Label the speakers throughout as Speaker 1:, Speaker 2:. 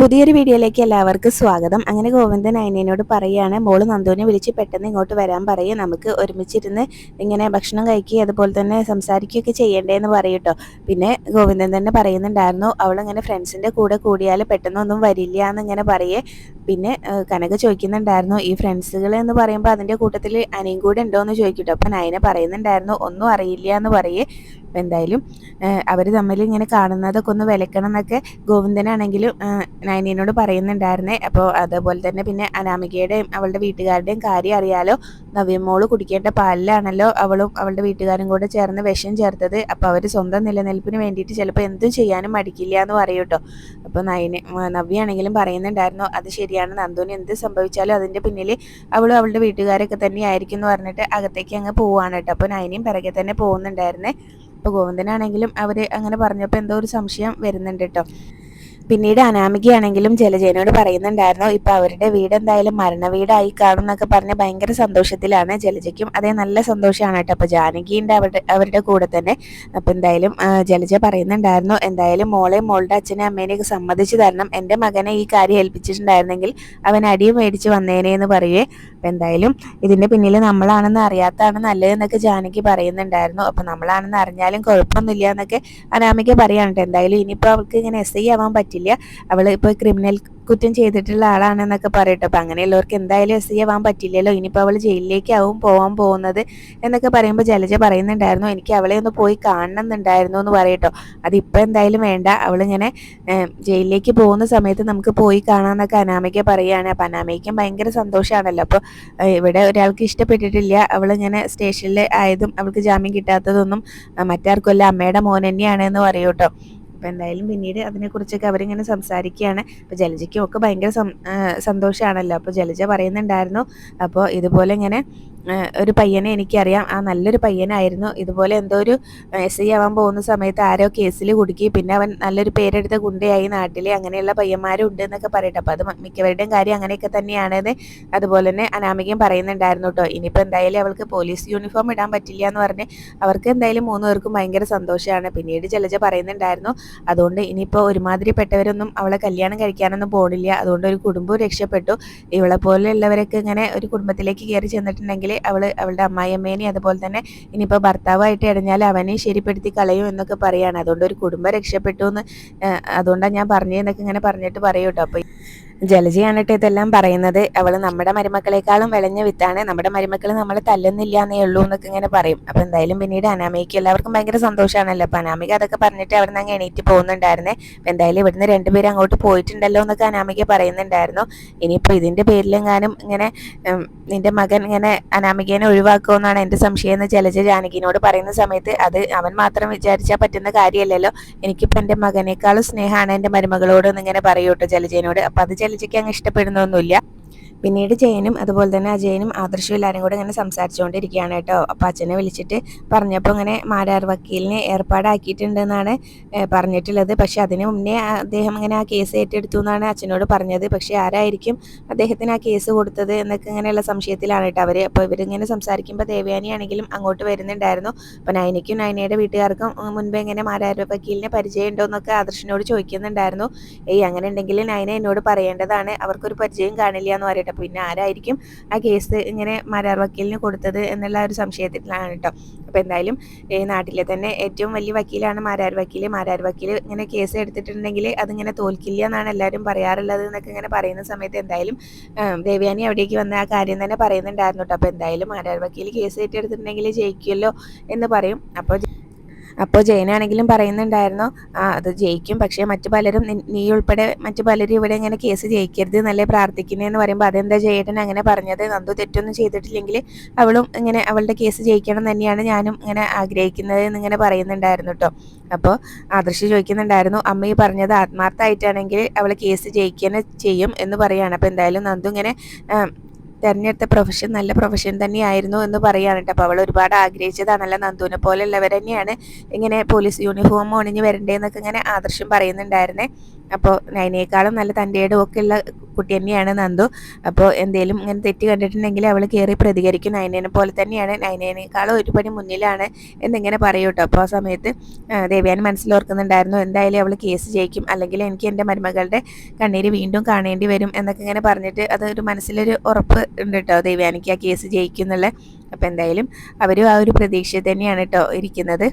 Speaker 1: പുതിയൊരു വീഡിയോയിലേക്ക് എല്ലാവർക്കും സ്വാഗതം. അങ്ങനെ ഗോവിന്ദൻ അയനോട് പറയുകയാണ് മോൾ നന്ദുവിനെ വിളിച്ച് പെട്ടെന്ന് ഇങ്ങോട്ട് വരാൻ പറയും. നമുക്ക് ഒരുമിച്ചിരുന്ന് ഇങ്ങനെ ഭക്ഷണം കഴിക്കുക അതുപോലെ തന്നെ സംസാരിക്കുകയൊക്കെ ചെയ്യണ്ടേന്ന് പറയൂട്ടോ. പിന്നെ ഗോവിന്ദൻ തന്നെ പറയുന്നുണ്ടായിരുന്നു അവളിങ്ങനെ ഫ്രണ്ട്സിന്റെ കൂടെ കൂടിയാൽ പെട്ടെന്നൊന്നും വരില്ല എന്നിങ്ങനെ പറയേ. പിന്നെ കനക ചോദിക്കുന്നുണ്ടായിരുന്നു ഈ ഫ്രണ്ട്സുകൾ എന്ന് പറയുമ്പോൾ അതിന്റെ കൂട്ടത്തിൽ അനിയും കൂടെ ഉണ്ടോ എന്ന് ചോദിക്കട്ടോ. അപ്പം നയന പറയുന്നുണ്ടായിരുന്നു ഒന്നും അറിയില്ല എന്ന് പറയേ. അപ്പം എന്തായാലും അവർ തമ്മിൽ ഇങ്ങനെ കാണുന്നതൊക്കെ ഒന്ന് വിലക്കണം എന്നൊക്കെ ഗോവിന്ദനാണെങ്കിലും നയനീനോട് പറയുന്നുണ്ടായിരുന്നേ. അപ്പോൾ അതേപോലെ തന്നെ പിന്നെ അനാമികയുടെയും അവളുടെ വീട്ടുകാരുടെയും കാര്യം അറിയാലോ. നവ്യമോൾ കുടിക്കേണ്ട പാലിലാണല്ലോ അവളും അവളുടെ വീട്ടുകാരും കൂടെ ചേർന്ന് വിഷം ചേർത്തത്. അപ്പോൾ അവർ സ്വന്തം നിലനിൽപ്പിന് വേണ്ടിയിട്ട് ചിലപ്പോൾ എന്തും ചെയ്യാനും മടിക്കില്ല എന്ന് പറയൂട്ടോ അപ്പോൾ നയന നവ്യാണെങ്കിലും പറയുന്നുണ്ടായിരുന്നു അത് ശരിയാണ്. നന്ദുവിന് എന്ത് സംഭവിച്ചാലും അതിന്റെ പിന്നിൽ അവളും അവളുടെ വീട്ടുകാരൊക്കെ തന്നെയായിരിക്കും എന്ന് പറഞ്ഞിട്ട് അകത്തേക്ക് അങ്ങ് പോവാണ് കേട്ടോ. അപ്പോൾ നയനയും പിറകെ തന്നെ പോകുന്നുണ്ടായിരുന്നേ. അപ്പോൾ ഗോവിന്ദനാണെങ്കിലും അവർ അങ്ങനെ പറഞ്ഞപ്പോൾ എന്തോ ഒരു സംശയം വരുന്നുണ്ട് കേട്ടോ. പിന്നീട് അനാമികയാണെങ്കിലും ജലജയനോട് പറയുന്നുണ്ടായിരുന്നു ഇപ്പൊ അവരുടെ വീട് എന്തായാലും മരണ വീടായി കാണും എന്നൊക്കെ പറഞ്ഞ് ഭയങ്കര സന്തോഷത്തിലാണ് ജലജയ്ക്കും. അതേ നല്ല സന്തോഷമാണ് കേട്ടോ. അപ്പൊ ജാനകിയുണ്ട് അവരുടെ അവരുടെ കൂടെ തന്നെ. അപ്പൊ എന്തായാലും ജലജ പറയുന്നുണ്ടായിരുന്നു എന്തായാലും മോളെ മോളുടെ അച്ഛനെ അമ്മേനെയൊക്കെ സമ്മതിച്ചു തരണം. എന്റെ മകനെ ഈ കാര്യം ഏൽപ്പിച്ചിട്ടുണ്ടായിരുന്നെങ്കിൽ അവൻ അടിയും മേടിച്ച് വന്നേനെ എന്ന് പറയുവേ. അപ്പൊ എന്തായാലും ഇതിന്റെ പിന്നിൽ നമ്മളാണെന്ന് അറിയാത്താണ് നല്ലതെന്നൊക്കെ ജാനകി പറയുന്നുണ്ടായിരുന്നു. അപ്പൊ നമ്മളാണെന്ന് അറിഞ്ഞാലും കുഴപ്പമൊന്നുമില്ല എന്നൊക്കെ അനാമിക പറയാനുണ്ട് എന്തായാലും ഇനിയിപ്പോൾ അവൾക്ക് ഇങ്ങനെ എസ് ഐ ആവാൻ പറ്റില്ല. അവൾ ഇപ്പോൾ ക്രിമിനൽ കുറ്റം ചെയ്തിട്ടുള്ള ആളാണെന്നൊക്കെ പറയട്ടെ. അപ്പം അങ്ങനെയുള്ളവർക്ക് എന്തായാലും എസ് ആവാൻ പറ്റില്ലല്ലോ. ഇനിയിപ്പോൾ അവൾ ജയിലിലേക്കാവും പോകാൻ പോകുന്നത് എന്നൊക്കെ പറയുമ്പോൾ ജലജ പറയുന്നുണ്ടായിരുന്നു. എനിക്ക് അവളെ ഒന്ന് പോയി കാണണം എന്നുണ്ടായിരുന്നു എന്ന് പറയട്ടോ. അതിപ്പോൾ എന്തായാലും വേണ്ട. അവൾ ഇങ്ങനെ ജയിലിലേക്ക് പോകുന്ന സമയത്ത് നമുക്ക് പോയി കാണാമെന്നൊക്കെ അനാമിക പറയുകയാണ് അപ്പം അനാമിക്കും ഭയങ്കര സന്തോഷമാണല്ലോ അപ്പോൾ ഇവിടെ ഒരാൾക്ക് ഇഷ്ടപ്പെട്ടിട്ടില്ല. അവൾ ഇങ്ങനെ സ്റ്റേഷനിൽ ആയതും അവൾക്ക് ജാമ്യം കിട്ടാത്തതൊന്നും മറ്റാർക്കുമല്ല അമ്മയുടെ മോൻ തന്നെയാണ് എന്ന് പറയൂട്ടോ. അപ്പോൾ എന്തായാലും പിന്നീട് അതിനെക്കുറിച്ചൊക്കെ അവരിങ്ങനെ സംസാരിക്കുകയാണ്. അപ്പോൾ ജലജയ്ക്കും ഒക്കെ ഭയങ്കര സന്തോഷമാണല്ലോ അപ്പോൾ ജലജ പറയുന്നുണ്ടായിരുന്നു. അപ്പോൾ ഇതുപോലെ ഇങ്ങനെ ഒരു പയ്യനെ എനിക്കറിയാം. ആ നല്ലൊരു പയ്യനായിരുന്നു. ഇതുപോലെ എന്തോ ഒരു എസ് ഐ ആവാൻ പോകുന്ന സമയത്ത് ആരോ കേസിൽ കുടുക്കി. പിന്നെ അവൻ നല്ലൊരു പേരെടുത്ത ഗുണ്ടയായി നാട്ടിലെ. അങ്ങനെയുള്ള പയ്യന്മാരും ഉണ്ട് എന്നൊക്കെ പറയട്ടെ. അപ്പോൾ അത് മിക്കവരുടെയും കാര്യം അങ്ങനെയൊക്കെ തന്നെയാണെന്ന് അതുപോലെ തന്നെ അനാമികയും പറയുന്നുണ്ടായിരുന്നു കേട്ടോ. ഇനിയിപ്പോൾ എന്തായാലും അവൾക്ക് പോലീസ് യൂണിഫോം ഇടാൻ പറ്റില്ല എന്ന് പറഞ്ഞ് അവർക്ക് എന്തായാലും മൂന്ന് പേർക്കും ഭയങ്കര സന്തോഷമാണ്. പിന്നീട് ജലജ പറയുന്നുണ്ടായിരുന്നു അതുകൊണ്ട് ഇനിയിപ്പോൾ ഒരുമാതിരിപ്പെട്ടവരൊന്നും അവളെ കല്യാണം കഴിക്കാനൊന്നും പോണില്ല. അതുകൊണ്ട് ഒരു കുടുംബവും രക്ഷപ്പെട്ടു. ഇവളെ പോലെയുള്ളവരൊക്കെ ഇങ്ങനെ ഒരു കുടുംബത്തിലേക്ക് കയറി ചെന്നിട്ടുണ്ടെങ്കിൽ അവൾ അവളുടെ അമ്മായിയമ്മേനെ അതുപോലെ തന്നെ ഇനിയിപ്പോൾ ഭർത്താവായിട്ട് ഇടഞ്ഞാൽ അവനെ ശരിപ്പെടുത്തി കളയും എന്നൊക്കെ പറയാണ്. അതുകൊണ്ട് ഒരു കുടുംബം രക്ഷപ്പെട്ടു എന്ന് അതുകൊണ്ടാണ് ഞാൻ പറഞ്ഞതെന്നൊക്കെ ഇങ്ങനെ പറഞ്ഞിട്ട് പറയൂട്ടോ. അപ്പോൾ ജലജയാണ് ഇതെല്ലാം പറയുന്നത് അവൾ നമ്മുടെ മരുമക്കളെക്കാളും വിളഞ്ഞ വിത്താണ്. നമ്മുടെ മരുമക്കൾ നമ്മൾ തല്ലുന്നില്ല എന്നേ ഉള്ളൂ എന്നൊക്കെ ഇങ്ങനെ പറയും. അപ്പോൾ എന്തായാലും പിന്നീട് അനാമയ്ക്ക് എല്ലാവർക്കും ഭയങ്കര സന്തോഷമാണല്ലോ അപ്പൊ അനാമിക അതൊക്കെ പറഞ്ഞിട്ട് അവിടെ നിന്ന് അങ്ങ് എണീറ്റ് പോകുന്നുണ്ടായിരുന്നേ. അപ്പോൾ എന്തായാലും ഇവിടുന്ന് രണ്ടുപേരും അങ്ങോട്ട് പോയിട്ടുണ്ടല്ലോ എന്നൊക്കെ അനാമിക പറയുന്നുണ്ടായിരുന്നു. ഇനിയിപ്പോൾ ഇതിന്റെ പേരിലെങ്ങാനും ഇങ്ങനെ നിന്റെ മകൻ ഇങ്ങനെ അനാമികേനെ ഒഴിവാക്കുമെന്നാണ് എന്റെ സംശയം എന്ന് ജലജ ജാനകിനോട് പറയുന്ന സമയത്ത് അത് അവൻ മാത്രം വിചാരിച്ചാൽ പറ്റുന്ന കാര്യമല്ലല്ലോ. എനിക്കിപ്പോൾ എന്റെ മകനേക്കാളും സ്നേഹമാണ് എന്റെ മരുമകളോട് എന്നിങ്ങനെ പറയൂട്ടോ ജലജേനോട്. അപ്പോൾ അത് ശൈലജയ്ക്ക് അങ്ങ് ഇഷ്ടപ്പെടുന്നൊന്നുമില്ല പിന്നീട് ജയനും അതുപോലെ തന്നെ അജയനും ആദർശവും എല്ലാവരും കൂടെ ഇങ്ങനെ സംസാരിച്ചുകൊണ്ടിരിക്കുകയാണ് കേട്ടോ. അപ്പം അച്ഛനെ വിളിച്ചിട്ട് പറഞ്ഞപ്പോൾ ഇങ്ങനെ മാരാർ വക്കീലിനെ ഏർപ്പാടാക്കിയിട്ടുണ്ടെന്നാണ് പറഞ്ഞിട്ടുള്ളത്. പക്ഷേ അതിന് മുന്നേ അദ്ദേഹം ഇങ്ങനെ ആ കേസ് ഏറ്റെടുത്തു എന്നാണ് അച്ഛനോട് പറഞ്ഞത്. പക്ഷേ ആരായിരിക്കും അദ്ദേഹത്തിന് ആ കേസ് കൊടുത്തത് എന്നൊക്കെ ഇങ്ങനെയുള്ള സംശയത്തിലാണ് കേട്ടോ അവർ അപ്പോൾ ഇവരിങ്ങനെ സംസാരിക്കുമ്പോൾ ദേവയാനിയാണെങ്കിലും അങ്ങോട്ട് വരുന്നുണ്ടായിരുന്നു. അപ്പോൾ നയനയ്ക്കും നൈനയുടെ വീട്ടുകാർക്കും മുൻപ് എങ്ങനെ മാരാർ വക്കീലിനെ പരിചയം ഉണ്ടോ എന്നൊക്കെ ആദർശനോട് ചോദിക്കുന്നുണ്ടായിരുന്നു. ഏയ് അങ്ങനെ ഉണ്ടെങ്കിൽ നൈന എന്നോട് പറയേണ്ടതാണ്. അവർക്കൊരു പരിചയം കാണില്ല എന്ന് പറയട്ടെ കേട്ടോ. പിന്നെ ആരായിരിക്കും ആ കേസ് ഇങ്ങനെ മരാർ വക്കീലിന് കൊടുത്തത് എന്നുള്ള ഒരു സംശയത്തിലാണ് കേട്ടോ. അപ്പോൾ എന്തായാലും ഈ നാട്ടിലെ തന്നെ ഏറ്റവും വലിയ വക്കീലാണ് മാരാർ വക്കീൽ മാരാർ വക്കീൽ ഇങ്ങനെ കേസ് എടുത്തിട്ടുണ്ടെങ്കിൽ അതിങ്ങനെ തോൽക്കില്ല എന്നാണ് എല്ലാവരും പറയാറുള്ളത് എന്നൊക്കെ ഇങ്ങനെ പറയുന്ന സമയത്ത് എന്തായാലും ദേവ്യാനി അവിടേക്ക് വന്ന ആ കാര്യം തന്നെ പറയുന്നുണ്ടായിരുന്നു കേട്ടോ. അപ്പോൾ എന്തായാലും മാരാർ വക്കീൽ കേസ് ഏറ്റെടുത്തിട്ടുണ്ടെങ്കിൽ ജയിക്കുമല്ലോ എന്ന് പറയും. അപ്പോൾ അപ്പോൾ ജയനാണെങ്കിലും പറയുന്നുണ്ടായിരുന്നു അത് ജയിക്കും പക്ഷേ മറ്റു പലരും നീ ഉൾപ്പെടെ മറ്റു പലരും ഇവിടെ ഇങ്ങനെ കേസ് ജയിക്കരുത് എന്നല്ലേ പ്രാർത്ഥിക്കുന്നതെന്ന് പറയുമ്പോൾ അതെന്താ ജയേട്ടൻ അങ്ങനെ പറഞ്ഞത്? നന്ദു തെറ്റൊന്നും ചെയ്തിട്ടില്ലെങ്കിൽ അവളും ഇങ്ങനെ അവളുടെ കേസ് ജയിക്കണം തന്നെയാണ് ഞാനും ഇങ്ങനെ ആഗ്രഹിക്കുന്നത് എന്നിങ്ങനെ പറയുന്നുണ്ടായിരുന്നു കേട്ടോ അപ്പോൾ ആദർശ് ചോദിക്കുന്നുണ്ടായിരുന്നു അമ്മ ഈ പറഞ്ഞത് ആത്മാർത്ഥമായിട്ടാണെങ്കിൽ അവൾ കേസ് ജയിക്കുക ചെയ്യും എന്ന് പറയുകയാണ് അപ്പോൾ എന്തായാലും നന്ദു ഇങ്ങനെ തിരഞ്ഞെടുത്ത പ്രൊഫഷൻ നല്ല പ്രൊഫഷൻ തന്നെയായിരുന്നു എന്ന് പറയുകയാണ് അപ്പോൾ അവൾ ഒരുപാട് ആഗ്രഹിച്ചതാണല്ലോ നന്ദുവിനെ പോലെയുള്ളവർ തന്നെയാണ് ഇങ്ങനെ പോലീസ് യൂണിഫോം ഒണിഞ്ഞ് വരണ്ടേന്നൊക്കെ ഇങ്ങനെ ആദർശം പറയുന്നുണ്ടായിരുന്നേ. അപ്പോൾ നൈനേക്കാളും നല്ല തന്റെയുടെ ഒക്കെ ഉള്ള കുട്ടി തന്നെയാണ് നന്ദു. അപ്പോൾ എന്തെങ്കിലും ഇങ്ങനെ തെറ്റ് കണ്ടിട്ടുണ്ടെങ്കിൽ അവൾ കയറി പ്രതികരിക്കും. നൈനേനെ പോലെ തന്നെയാണ്. നൈനേനേക്കാളും ഒരു ഒരുപടി മുന്നിലാണ് എന്നിങ്ങനെ പറയൂ കേട്ടോ അപ്പോൾ ആ സമയത്ത് ദേവ്യാൻ മനസ്സിലോർക്കുന്നുണ്ടായിരുന്നു. എന്തായാലും അവൾ കേസ് ജയിക്കും. അല്ലെങ്കിൽ എനിക്ക് എന്റെ മരുമകളുടെ കണ്ണീര് വീണ്ടും കാണേണ്ടി വരും എന്നൊക്കെ ഇങ്ങനെ പറഞ്ഞിട്ട് അതൊരു മനസ്സിലൊരു ഉറപ്പ് ഉണ്ട് കേട്ടോ ദേവ്യാനിക്ക് ആ കേസ് ജയിക്കും എന്നുള്ള അപ്പോൾ എന്തായാലും അവരും ആ ഒരു പ്രതീക്ഷ തന്നെയാണ് കേട്ടോ ഇരിക്കുന്നത്.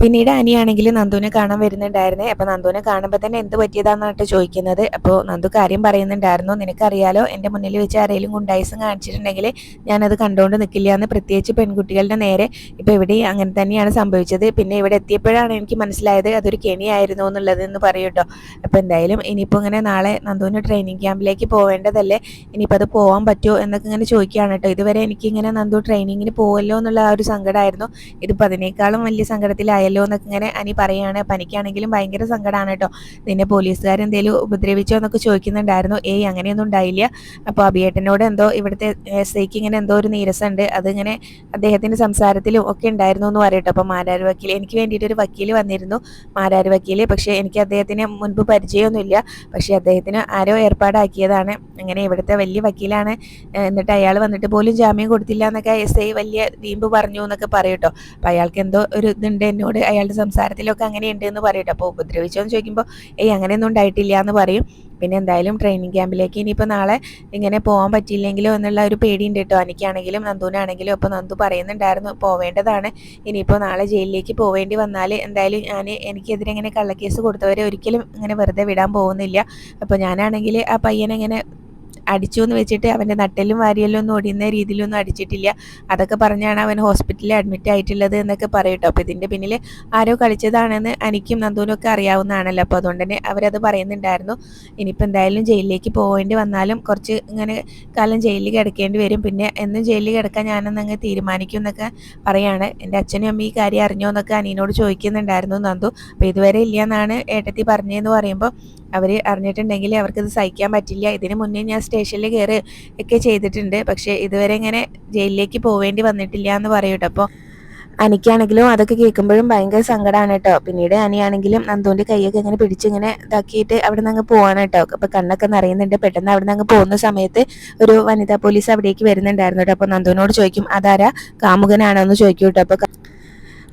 Speaker 1: പിന്നീട് അനിയാണെങ്കിൽ നന്ദുവിനെ കാണാൻ വരുന്നുണ്ടായിരുന്നേ. അപ്പോൾ നന്ദുവിനെ കാണുമ്പോൾ തന്നെ എന്ത് പറ്റിയതാന്നാട്ട് ചോദിക്കുന്നത്. അപ്പോൾ നന്ദു കാര്യം പറയുന്നുണ്ടായിരുന്നു. നിനക്കറിയാലോ എന്റെ മുന്നിൽ വെച്ച് ആരെങ്കിലും ഗുണ്ടായിസം കാണിച്ചിട്ടുണ്ടെങ്കിൽ ഞാനത് കണ്ടുകൊണ്ട് നിൽക്കില്ല എന്ന് പ്രത്യേകിച്ച് പെൺകുട്ടികളുടെ നേരെ ഇപ്പൊ ഇവിടെ അങ്ങനെ തന്നെയാണ് സംഭവിച്ചത്. പിന്നെ ഇവിടെ എത്തിയപ്പോഴാണ് എനിക്ക് മനസ്സിലായത് അതൊരു കെണിയായിരുന്നു എന്നുള്ളത് എന്ന് പറയൂട്ടോ അപ്പൊ അപ്പോൾ എന്തായാലും ഇനിയിപ്പോൾ ഇങ്ങനെ നാളെ നന്ദുവിന് ട്രെയിനിങ് ക്യാമ്പിലേക്ക് പോവേണ്ടതല്ലേ? ഇനിയിപ്പോൾ അത് പോകാൻ പറ്റുമോ എന്നൊക്കെ ഇങ്ങനെ ചോദിക്കുകയാണ് കേട്ടോ. ഇതുവരെ എനിക്ക് ഇങ്ങനെ നന്ദു ട്രെയിനിങ്ങിന് പോവല്ലോ എന്നുള്ള ആ ഒരു സങ്കടമായിരുന്നു ഇതിപ്പോൾ അതിനേക്കാളും വലിയ സങ്കടത്തിലായാലും പോയല്ലോ എന്നൊക്കെ ഇങ്ങനെ അനി പറയാണ്. അപ്പം എനിക്കാണെങ്കിലും ഭയങ്കര സങ്കടമാണ് കേട്ടോ. നിന്നെ പോലീസുകാർ എന്തെങ്കിലും ഉപദ്രവിച്ചോ എന്നൊക്കെ ചോദിക്കുന്നുണ്ടായിരുന്നു. ഏയ് അങ്ങനെയൊന്നും ഉണ്ടായില്ല. അപ്പോൾ അഭിയേട്ടനോട് എന്തോ ഇവിടുത്തെ എസ് ഐക്ക് ഇങ്ങനെ എന്തോ ഒരു നീരസമുണ്ട്. അതിങ്ങനെ അദ്ദേഹത്തിന്റെ സംസാരത്തിലും ഒക്കെ ഉണ്ടായിരുന്നു എന്ന് പറയട്ടോ. അപ്പോൾ മാരാർ വക്കീൽ എനിക്ക് വേണ്ടിയിട്ട് ഒരു വക്കീൽ വന്നിരുന്നു. മാരാർ വക്കീൽ പക്ഷേ എനിക്ക് അദ്ദേഹത്തിന് മുൻപ് പരിചയമൊന്നുമില്ല. പക്ഷേ അദ്ദേഹത്തിന് ആരോ ഏർപ്പാടാക്കിയതാണ്. അങ്ങനെ ഇവിടുത്തെ വലിയ വക്കീലാണ്. എന്നിട്ട് അയാൾ വന്നിട്ട് പോലും ജാമ്യം കൊടുത്തില്ല എന്നൊക്കെ എസ് ഐ വലിയ വീമ്പ് പറഞ്ഞു എന്നൊക്കെ പറയട്ടോ അപ്പോൾ അയാൾക്ക് എന്തോ ഒരു ഇതുണ്ട് എന്നോട് അയാളുടെ സംസാരത്തിലൊക്കെ അങ്ങനെ ഉണ്ട് എന്ന് പറയട്ടെ. അപ്പോൾ ഉപദ്രവിച്ചോ എന്ന് ചോദിക്കുമ്പോൾ ഏയ് അങ്ങനെയൊന്നും ഉണ്ടായിട്ടില്ല എന്ന് പറയും. പിന്നെ എന്തായാലും ട്രെയിനിങ് ക്യാമ്പിലേക്ക് ഇനിയിപ്പോൾ നാളെ ഇങ്ങനെ പോകാൻ പറ്റിയില്ലെങ്കിലോ എന്നുള്ള ഒരു പേടി ഉണ്ട് കേട്ടോ എനിക്കാണെങ്കിലും നന്ദുവിനാണെങ്കിലും അപ്പോൾ നന്ദു പറയുന്നുണ്ടായിരുന്നു. പോവേണ്ടതാണ്. ഇനിയിപ്പോൾ നാളെ ജയിലിലേക്ക് പോവേണ്ടി വന്നാൽ എന്തായാലും ഞാൻ എനിക്കെതിരെ ഇങ്ങനെ കള്ളക്കേസ് കൊടുത്തവരെ ഒരിക്കലും ഇങ്ങനെ വെറുതെ വിടാൻ പോകുന്നില്ല. അപ്പോൾ ഞാനാണെങ്കിൽ ആ പയ്യനെങ്ങനെ അടിച്ചു എന്ന് വെച്ചിട്ട് അവന്റെ നട്ടലും വാരിയലും ഒന്നും ഒടിയുന്ന രീതിയിലൊന്നും അടിച്ചിട്ടില്ല. അതൊക്കെ പറഞ്ഞാണ് അവൻ ഹോസ്പിറ്റലിൽ അഡ്മിറ്റ് ആയിട്ടുള്ളത് എന്നൊക്കെ പറയട്ടോ അപ്പോൾ ഇതിന്റെ പിന്നിൽ ആരോ കളിച്ചതാണെന്ന് എനിക്കും നന്ദുവിനും ഒക്കെ അറിയാവുന്നതാണല്ലോ. അപ്പോൾ അതുകൊണ്ട് തന്നെ അവരത് പറയുന്നുണ്ടായിരുന്നു. ഇനിയിപ്പോൾ എന്തായാലും ജയിലിലേക്ക് പോകേണ്ടി വന്നാലും കുറച്ച് ഇങ്ങനെ കാലം ജയിലിൽ കിടക്കേണ്ടി വരും. പിന്നെ എന്നും ജയിലിൽ കിടക്കാൻ ഞാനെന്ന് അങ്ങ് തീരുമാനിക്കും എന്നൊക്കെ പറയാണ്. എന്റെ അച്ഛനും അമ്മ ഈ കാര്യം അറിഞ്ഞോ എന്നൊക്കെ അനിയനോട് ചോദിക്കുന്നുണ്ടായിരുന്നു നന്ദു. അപ്പോൾ ഇതുവരെ ഇല്ല എന്നാണ് ഏട്ടത്തി പറഞ്ഞതെന്ന് പറയുമ്പോൾ അവർ അറിഞ്ഞിട്ടുണ്ടെങ്കിൽ അവർക്കത് സഹിക്കാൻ പറ്റില്ല. ഇതിന് മുന്നേ ഞാൻ സ്റ്റേഷനിൽ കയറി ഒക്കെ ചെയ്തിട്ടുണ്ട്. പക്ഷേ ഇതുവരെ ഇങ്ങനെ ജയിലിലേക്ക് പോവേണ്ടി വന്നിട്ടില്ല എന്ന് പറയൂട്ടോ അപ്പോൾ അനിക്കാണെങ്കിലും അതൊക്കെ കേൾക്കുമ്പോഴും ഭയങ്കര സങ്കടമാണ് കേട്ടോ. പിന്നീട് അനിയാണെങ്കിലും നന്ദുവിന്റെ കൈയൊക്കെ ഇങ്ങനെ പിടിച്ചിങ്ങനെ ഇതാക്കിയിട്ട് അവിടെ നിന്ന് അങ്ങ് പോവാണ് കേട്ടോ. അപ്പോൾ കണ്ണൊക്കെ നിറയുന്നുണ്ട്. പെട്ടെന്ന് അവിടെ നിന്ന് പോകുന്ന സമയത്ത് ഒരു വനിതാ പോലീസ് അവിടേക്ക് വരുന്നുണ്ടായിരുന്നു കേട്ടോ. അപ്പോൾ നന്ദുവിനോട് ചോദിക്കും അതാരാ? കാമുകനാണോ? എന്ന് ചോദിക്കും കേട്ടോ. അപ്പോൾ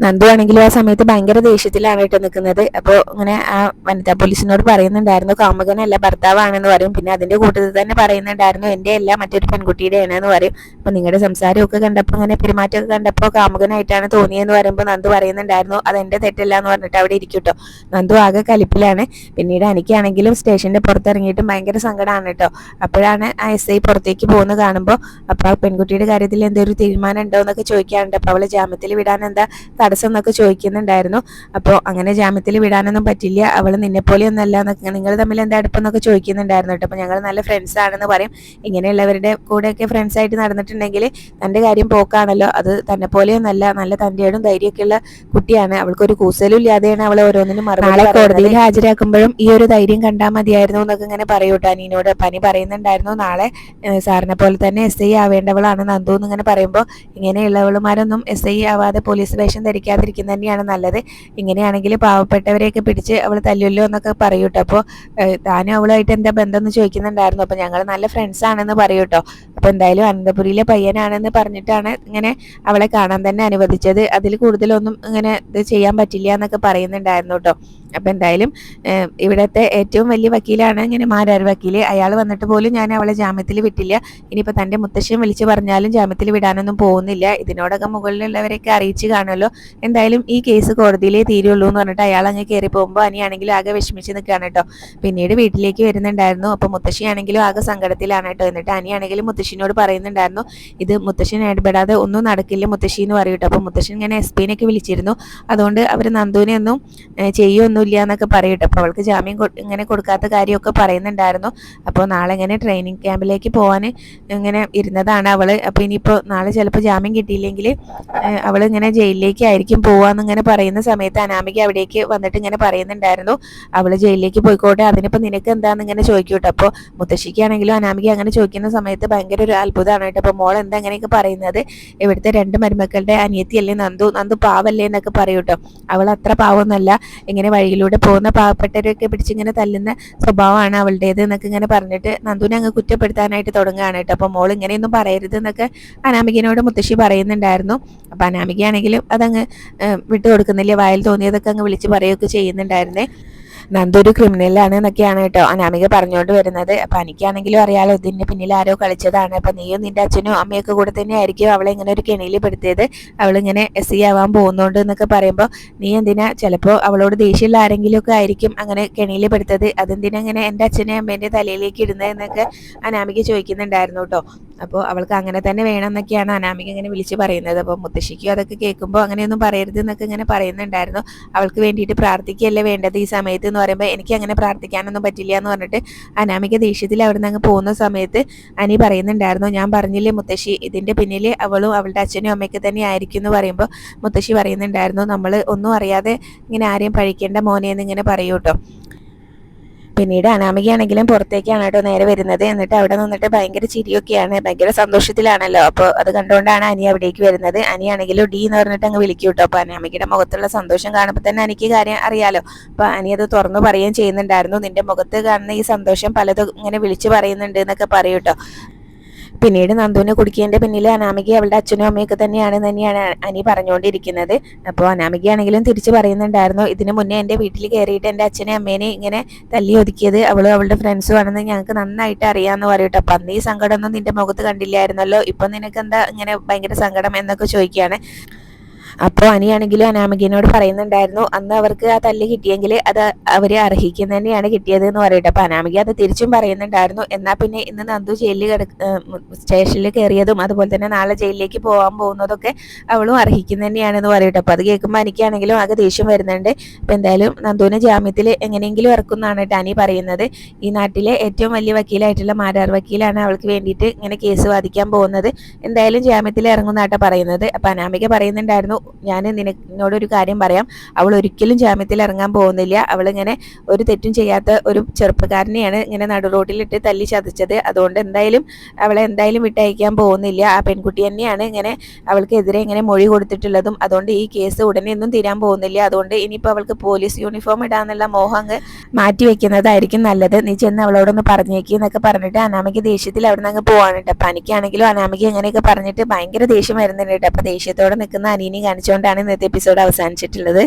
Speaker 1: നന്ദു ആണെങ്കിലും ആ സമയത്ത് ഭയങ്കര ദേഷ്യത്തിലാണ് കേട്ടോ നിൽക്കുന്നത് അപ്പോൾ ഇങ്ങനെ ആ വനിതാ പോലീസിനോട് പറയുന്നുണ്ടായിരുന്നു കാമുകനല്ല ഭർത്താവാണെന്ന് പറയും. പിന്നെ അതിന്റെ കൂട്ടത്തിൽ തന്നെ പറയുന്നുണ്ടായിരുന്നു എന്റെ അല്ല മറ്റൊരു പെൺകുട്ടിയുടെ എന്ന് പറയും. അപ്പോൾ നിങ്ങളുടെ സംസാരമൊക്കെ കണ്ടപ്പോൾ ഇങ്ങനെ പെരുമാറ്റമൊക്കെ കണ്ടപ്പോൾ കാമുകനായിട്ടാണ് തോന്നിയെന്ന് പറയുമ്പോൾ നന്ദു പറയുന്നുണ്ടായിരുന്നു അത് എന്റെ തെറ്റല്ല എന്ന് പറഞ്ഞിട്ട് അവിടെ ഇരിക്കട്ടോ നന്ദു ആകെ കലിപ്പിലാണ്. പിന്നീട് എനിക്കാണെങ്കിലും സ്റ്റേഷന്റെ പുറത്തിറങ്ങിയിട്ടും ഭയങ്കര സങ്കടമാണ് കേട്ടോ അപ്പോഴാണ് ആ എസ് ഐ പുറത്തേക്ക് പോകുന്നത് കാണുമ്പോൾ അപ്പോൾ ആ പെൺകുട്ടിയുടെ കാര്യത്തിൽ എന്തൊരു തീരുമാനം ഉണ്ടോ എന്നൊക്കെ ചോദിക്കാറുണ്ട്. അപ്പോൾ അവളെ ജാമ്യത്തിൽ വിടാൻ എന്താ തടസ്സം എന്നൊക്കെ ചോദിക്കുന്നുണ്ടായിരുന്നു. അപ്പോൾ അങ്ങനെ ജാമ്യത്തിൽ വിടാനൊന്നും പറ്റില്ല. അവൾ നിന്നെ പോലെയൊന്നല്ല എന്നൊക്കെ നിങ്ങൾ തമ്മിൽ എന്താ അടുപ്പെന്നൊക്കെ ചോദിക്കുന്നുണ്ടായിരുന്നു കേട്ടോ. അപ്പോൾ ഞങ്ങൾ നല്ല ഫ്രണ്ട്സ് ആണെന്ന് പറയും. ഇങ്ങനെയുള്ളവരുടെ കൂടെയൊക്കെ ഫ്രണ്ട്സ് ആയിട്ട് നടന്നിട്ടുണ്ടെങ്കിൽ തന്റെ കാര്യം പോക്കാണല്ലോ. അത് തന്നെ പോലെയൊന്നല്ല നല്ല തന്റെയോടും ധൈര്യമൊക്കെ ഉള്ള കുട്ടിയാണ്. അവൾക്കൊരു കൂസലും ഇല്ലാതെയാണ് അവൾ ഓരോന്നിനും നാളെ കോടതിയിൽ ഹാജരാക്കുമ്പോഴും ഈ ഒരു ധൈര്യം കണ്ടാൽ മതിയായിരുന്നു എന്നൊക്കെ ഇങ്ങനെ പറയൂട്ടോ അനീനോട് പനി പറയുന്നുണ്ടായിരുന്നു. നാളെ സാറിനെ പോലെ തന്നെ എസ് ഐ ആവേണ്ടവളാണ് നന്ദു എന്നിങ്ങനെ പറയുമ്പോൾ ഇങ്ങനെയുള്ളവളുമാരൊന്നും എസ് ഐ ആവാതെ പോലീസ് വേഷം ധരിക്കാതിരിക്കുന്നത് തന്നെയാണ് നല്ലത്. ഇങ്ങനെയാണെങ്കിൽ പാവപ്പെട്ടവരെയൊക്കെ പിടിച്ച് അവൾ തല്ലുമല്ലോ എന്നൊക്കെ പറയൂട്ടോ. അപ്പോൾ താനും അവളുമായിട്ട് എന്താ ബന്ധം എന്ന് ചോദിക്കുന്നുണ്ടായിരുന്നു. അപ്പോൾ ഞങ്ങൾ നല്ല ഫ്രണ്ട്സ് ആണെന്ന് പറയൂട്ടോ. അപ്പോൾ എന്തായാലും അനന്തപുരിയിലെ പയ്യനാണെന്ന് പറഞ്ഞിട്ടാണ് ഇങ്ങനെ അവളെ കാണാൻ തന്നെ അനുവദിച്ചത്. അതിൽ കൂടുതലൊന്നും ഇങ്ങനെ ഇത് ചെയ്യാൻ പറ്റില്ല എന്നൊക്കെ പറയുന്നുണ്ടായിരുന്നു കേട്ടോ. അപ്പം എന്തായാലും ഇവിടുത്തെ ഏറ്റവും വലിയ വക്കീലാണ് ഇങ്ങനെ മാരാർ വക്കീൽ അയാൾ വന്നിട്ട് പോലും ഞാൻ അവളെ ജാമ്യത്തിൽ വിട്ടില്ല. ഇനിയിപ്പോൾ തന്റെ മുത്തശ്ശിയും വിളിച്ച് പറഞ്ഞാലും ജാമ്യത്തിൽ വിടാനൊന്നും പോകുന്നില്ല. ഇതിനോടൊക്കെ മുകളിലുള്ളവരെയൊക്കെ അറിയിച്ച് കാണുമല്ലോ. എന്തായാലും ഈ കേസ് കോടതിയിലേ തീരുള്ളൂ എന്ന് പറഞ്ഞിട്ട് അയാൾ അങ്ങ് കയറി പോകുമ്പോൾ അനിയാണെങ്കിലും ആകെ വിഷമിച്ച് നിൽക്കുകയാണ് കേട്ടോ. പിന്നീട് വീട്ടിലേക്ക് വരുന്നുണ്ടായിരുന്നു. അപ്പോൾ മുത്തശ്ശിയാണെങ്കിലും ആകെ സങ്കടത്തിലാണ് കേട്ടോ. എന്നിട്ട് അനിയാണെങ്കിലും മുത്തശ്ശിനോട് പറയുന്നുണ്ടായിരുന്നു. ഇത് മുത്തശ്ശൻ ഇടപെടാതെ ഒന്നും നടക്കില്ല മുത്തശ്ശി എന്ന് പറയും കേട്ടോ. അപ്പോൾ മുത്തശ്ശൻ ഇങ്ങനെ എസ് പിന്നൊക്കെ വിളിച്ചിരുന്നു. അതുകൊണ്ട് അവർ നന്ദുവിനെ ഒന്നും ചെയ്യുമൊന്നുമില്ല എന്നൊക്കെ പറയട്ടെ. അപ്പോൾ അവൾക്ക് ജാമ്യം ഇങ്ങനെ കൊടുക്കാത്ത കാര്യമൊക്കെ പറയുന്നുണ്ടായിരുന്നു. അപ്പോൾ നാളെ ഇങ്ങനെ ട്രെയിനിങ് ക്യാമ്പിലേക്ക് പോകാൻ ഇങ്ങനെ ഇരുന്നതാണ് അവൾ അപ്പോൾ ഇനിയിപ്പോൾ നാളെ ചിലപ്പോൾ ജാമ്യം കിട്ടിയില്ലെങ്കിൽ അവൾ ഇങ്ങനെ ജയിലിലേക്ക് ആയിരിക്കും പോവാന്ന് ഇങ്ങനെ പറയുന്ന സമയത്ത് അനാമിക അവിടേക്ക് വന്നിട്ട് ഇങ്ങനെ പറയുന്നുണ്ടായിരുന്നു. അവൾ ജയിലിലേക്ക് പോയിക്കോട്ടെ അതിനിപ്പോൾ നിനക്ക് എന്താന്ന് ഇങ്ങനെ ചോദിക്കൂട്ടോ? അപ്പോൾ മുത്തശ്ശിക്കാണെങ്കിലും അനാമിക അങ്ങനെ ചോദിക്കുന്ന സമയത്ത് ഭയങ്കര ഒരു അത്ഭുതമാണ് കേട്ടോ. അപ്പോൾ മോൾ എന്താ അങ്ങനെയൊക്കെ പറയുന്നത്? ഇവിടുത്തെ രണ്ട് മരുമക്കളുടെ അനിയത്തിയല്ലേ നന്ദു? നന്ദു പാവല്ലേ എന്നൊക്കെ പറയൂട്ടോ. അവൾ അത്ര പാവമൊന്നുമല്ല ഇങ്ങനെ വഴിയിലൂടെ പോകുന്ന പാവപ്പെട്ടവരെയൊക്കെ പിടിച്ചിങ്ങനെ തല്ലുന്ന സ്വഭാവമാണ് അവളുടേത് എന്നൊക്കെ ഇങ്ങനെ പറഞ്ഞിട്ട് നന്ദുവിനെ അങ്ങ് കുറ്റപ്പെടുത്താനായിട്ട് തുടങ്ങുകയാണ് കേട്ടോ. അപ്പോൾ മോൾ ഇങ്ങനെയൊന്നും പറയരുത് എന്നൊക്കെ അനാമികനോട് മുത്തശ്ശി പറയുന്നുണ്ടായിരുന്നു. അപ്പോൾ അനാമികയാണെങ്കിലും അതങ്ങ് വിട്ടു കൊടുക്കുന്നില്ല വായിൽ തോന്നിയതൊക്കെ അങ്ങ് വിളിച്ച് പറയുകയൊക്കെ ചെയ്യുന്നുണ്ടായിരുന്നേ. നന്ദു ഒരു ക്രിമിനലാണ് എന്നൊക്കെയാണ് കേട്ടോ അനാമിക പറഞ്ഞുകൊണ്ട് വരുന്നത്. അപ്പൊ എനിക്കാണെങ്കിലും അറിയാലോ ഇതിന്റെ പിന്നിൽ ആരോ കളിച്ചതാണ്. അപ്പൊ നീയും നിന്റെ അച്ഛനും അമ്മയൊക്കെ കൂടെ തന്നെ ആയിരിക്കും അവളെ ഇങ്ങനെ ഒരു കെണിയിൽ പെടുത്തിയത്. അവളിങ്ങനെ എസ് സി ആവാൻ പോകുന്നുണ്ട് എന്നൊക്കെ പറയുമ്പോൾ നീ എന്തിനാ ചിലപ്പോൾ അവളോട് ദേഷ്യമുള്ള ആരെങ്കിലും ഒക്കെ ആയിരിക്കും അങ്ങനെ കെണിയിൽ പെടുത്തത്? അതെന്തിനാ ഇങ്ങനെ എന്റെ അച്ഛനെ അമ്മേന്റെ തലയിലേക്ക് ഇടുന്നത്? എന്നൊക്കെ അനാമിക ചോദിക്കുന്നുണ്ടായിരുന്നു കേട്ടോ. അപ്പോൾ അവൾക്ക് അങ്ങനെ തന്നെ വേണം എന്നൊക്കെയാണ് അനാമിക ഇങ്ങനെ വിളിച്ച് പറയുന്നത്. അപ്പോൾ മുത്തശ്ശിക്കും അതൊക്കെ കേൾക്കുമ്പോൾ അങ്ങനെയൊന്നും പറയരുത് എന്നൊക്കെ ഇങ്ങനെ പറയുന്നുണ്ടായിരുന്നു. അവൾക്ക് വേണ്ടിയിട്ട് പ്രാർത്ഥിക്കുകയല്ലേ വേണ്ടത് ഈ സമയത്ത് എന്ന് പറയുമ്പോൾ എനിക്ക് അങ്ങനെ പ്രാർത്ഥിക്കാനൊന്നും പറ്റില്ല എന്ന് പറഞ്ഞിട്ട് അനാമിക ദേഷ്യത്തിൽ അവിടെ നിന്ന് അങ്ങ് പോകുന്ന സമയത്ത് അനി പറയുന്നുണ്ടായിരുന്നു ഞാൻ പറഞ്ഞില്ലേ മുത്തശ്ശി ഇതിന്റെ പിന്നിൽ അവളും അവളുടെ അച്ഛനും അമ്മയ്ക്ക് തന്നെ ആയിരിക്കും എന്ന് പറയുമ്പോൾ മുത്തശ്ശി പറയുന്നുണ്ടായിരുന്നു നമ്മൾ ഒന്നും അറിയാതെ ഇങ്ങനെ ആരെയും പഴിക്കേണ്ട മോനെ എന്ന് ഇങ്ങനെ പറയൂ കേട്ടോ പിന്നീട് അനാമികയാണെങ്കിലും പുറത്തേക്കാണ് കേട്ടോ നേരെ വരുന്നത്. എന്നിട്ട് അവിടെ നിന്നിട്ട് ഭയങ്കര ചിരിയൊക്കെയാണ് ഭയങ്കര സന്തോഷത്തിലാണല്ലോ. അപ്പോൾ അത് കണ്ടുകൊണ്ടാണ് അനി അവിടേക്ക് വരുന്നത്. അനിയാണെങ്കിലും ഡി എന്ന് പറഞ്ഞിട്ട് അങ്ങ് വിളിക്കും കേട്ടോ. അപ്പോൾ അനാമികയുടെ മുഖത്തുള്ള സന്തോഷം കാണുമ്പോൾ തന്നെ എനിക്ക് കാര്യം അറിയാലോ. അപ്പോൾ അനി അത് തുറന്നു പറയുകയും ചെയ്യുന്നുണ്ടായിരുന്നു. നിന്റെ മുഖത്ത് കാണുന്ന ഈ സന്തോഷം പലതും ഇങ്ങനെ വിളിച്ചു പറയുന്നുണ്ട് എന്നൊക്കെ പറയും കേട്ടോ. പിന്നീട് നന്ദുവിനെ കുടിക്കേണ്ട പിന്നിൽ അനാമിക അവളുടെ അച്ഛനും അമ്മയൊക്കെ തന്നെയാണ് തന്നെയാണ് അനി പറഞ്ഞുകൊണ്ടിരിക്കുന്നത്. അപ്പോൾ അനാമികയാണെങ്കിലും തിരിച്ചു പറയുന്നുണ്ടായിരുന്നു ഇതിനു മുന്നേ എന്റെ വീട്ടിൽ കയറിയിട്ട് എന്റെ അച്ഛനെ അമ്മേനെ ഇങ്ങനെ തല്ലി ഒതുക്കിയത് അവളും അവളുടെ ഫ്രണ്ട്സും ആണെന്ന് ഞങ്ങൾക്ക് നന്നായിട്ട് അറിയാമെന്ന് പറയട്ടെ. അപ്പം അന്ന് ഈ സങ്കടമൊന്നും നിന്റെ മുഖത്ത് കണ്ടില്ലായിരുന്നല്ലോ. ഇപ്പം നിനക്ക് എന്താ ഇങ്ങനെ ഭയങ്കര സങ്കടം എന്നൊക്കെ ചോദിക്കുകയാണ്. അപ്പോൾ അനിയാണെങ്കിലും അനാമികനോട് പറയുന്നുണ്ടായിരുന്നു അന്ന് അവർക്ക് ആ തല്ല് കിട്ടിയെങ്കിൽ അത് അവർ അർഹിക്കുന്ന തന്നെയാണ് കിട്ടിയത് എന്ന് പറയട്ടെ. അപ്പോൾ അനാമിക അത് തിരിച്ചും പറയുന്നുണ്ടായിരുന്നു. എന്നാൽ പിന്നെ ഇന്ന് നന്ദു ജയിലിൽ കിടക്ക സ്റ്റേഷനിൽ കയറിയതും അതുപോലെ തന്നെ നാളെ ജയിലിലേക്ക് പോകാൻ പോകുന്നതൊക്കെ അവളും അർഹിക്കുന്ന തന്നെയാണെന്ന് പറയട്ടെ. അപ്പോൾ അത് കേൾക്കുമ്പോൾ എനിക്കാണെങ്കിലും ആകെ ദേഷ്യം വരുന്നുണ്ട്. അപ്പോൾ എന്തായാലും നന്ദുവിനെ ജാമ്യത്തിൽ എങ്ങനെയെങ്കിലും ഇറക്കുന്നാണ് അനി പറയുന്നത്. ഈ നാട്ടിലെ ഏറ്റവും വലിയ വക്കീലായിട്ടുള്ള മാരാർ വക്കീലാണ് അവൾക്ക് വേണ്ടിയിട്ട് ഇങ്ങനെ കേസ് വാദിക്കാൻ പോകുന്നത്. എന്തായാലും ജാമ്യത്തിൽ ഇറങ്ങുന്നാട്ടോ പറയുന്നത്. അപ്പം അനാമിക പറയുന്നുണ്ടായിരുന്നു ഞാൻ നിനക്കിനോടൊരു കാര്യം പറയാം. അവൾ ഒരിക്കലും ജാമ്യത്തിൽ ഇറങ്ങാൻ പോകുന്നില്ല. അവൾ ഇങ്ങനെ ഒരു തെറ്റും ചെയ്യാത്ത ഒരു ചെറുപ്പക്കാരനെയാണ് ഇങ്ങനെ നടു റോഡിലിട്ട് തല്ലി ചതച്ചത്. അതുകൊണ്ട് എന്തായാലും അവളെ എന്തായാലും വിട്ടയക്കാൻ പോകുന്നില്ല. ആ പെൺകുട്ടി തന്നെയാണ് ഇങ്ങനെ അവൾക്കെതിരെ ഇങ്ങനെ മൊഴി കൊടുത്തിട്ടുള്ളതും. അതുകൊണ്ട് ഈ കേസ് ഉടനെ ഒന്നും തീരാൻ പോകുന്നില്ല. അതുകൊണ്ട് ഇനിയിപ്പോൾ അവൾക്ക് പോലീസ് യൂണിഫോം ഇടാന്നുള്ള മോഹം അങ്ങ് മാറ്റി വെക്കുന്നതായിരിക്കും നല്ലത്. നീ ചെന്ന് അവളോടൊന്ന് പറഞ്ഞേക്കി എന്നൊക്കെ പറഞ്ഞിട്ട് അനാമിക ദേഷ്യത്തിൽ അവിടെ നിന്ന് അങ്ങ് പോവാണ് കേട്ടോ. അപ്പം എനിക്കാണെങ്കിലും അനാമിക ഇങ്ങനെയൊക്കെ പറഞ്ഞിട്ട് ഭയങ്കര ദേഷ്യം വരുന്നുണ്ട് കേട്ടോ. അപ്പം ദേഷ്യത്തോടെ നിൽക്കുന്ന അനീനെ കാണിച്ചുകൊണ്ടാണ് ഇന്നത്തെ എപ്പിസോഡ് അവസാനിച്ചിട്ടുള്ളത്.